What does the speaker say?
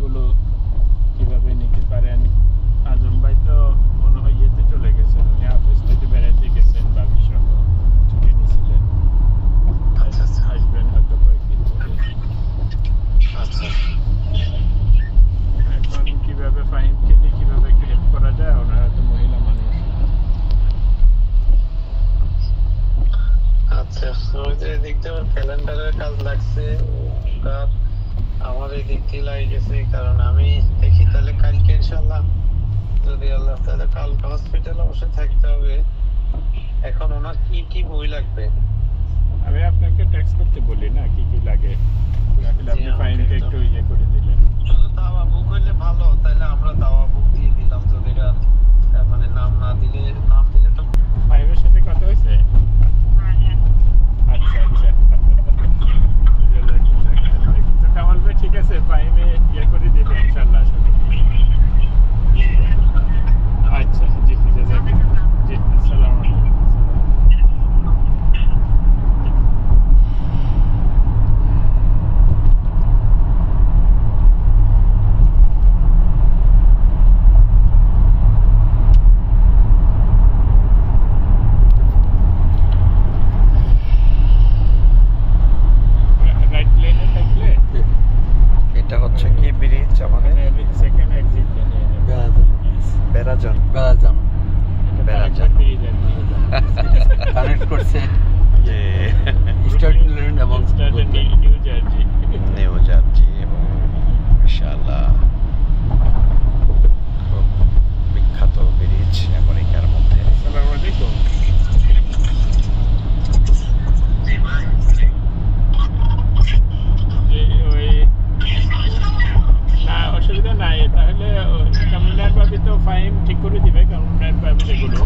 গুলো কীভাবে নিতে পারেন আজম ভাই তো মনে হয় ইয়েতে চলে গেছেন। উনি অফিস থেকে বেড়াতে গেছেন বাবির সহ ছুটি নিয়েছিলেন। আচ্ছা, আচ্ছা। আসবেন হয়তো কয়েকদিন পরে। আচ্ছা। এখন কীভাবে ফাহিমকে দিয়ে কীভাবে একটু হেল্প করা যায়? ওনারা তো মহিলা মানুষ। আচ্ছা ওই যে দিয়ে আমার ক্যালেন্ডারের কাজ লাগছে। আমার এই দিক দিয়ে লাগে গেছে কারণ আমি দেখি তাহলে কালকে ইনশাল্লাহ যদি আল্লাহ তাহলে কালকে হসপিটালে অবশ্যই থাকতে হবে এখন ওনার কি কি বই লাগবে? আমি আপনাকে টেক্সট করতে বলি না কি কি লাগে। আপনি একটু- একটু ইয়ে করে c'è chi birizza magari se che ne zitta Beracan. Beracan Beracan Tanrı kurtarır. তো ফাইন ঠিক করে দিবে কারণ নেট পাবে যেগুলো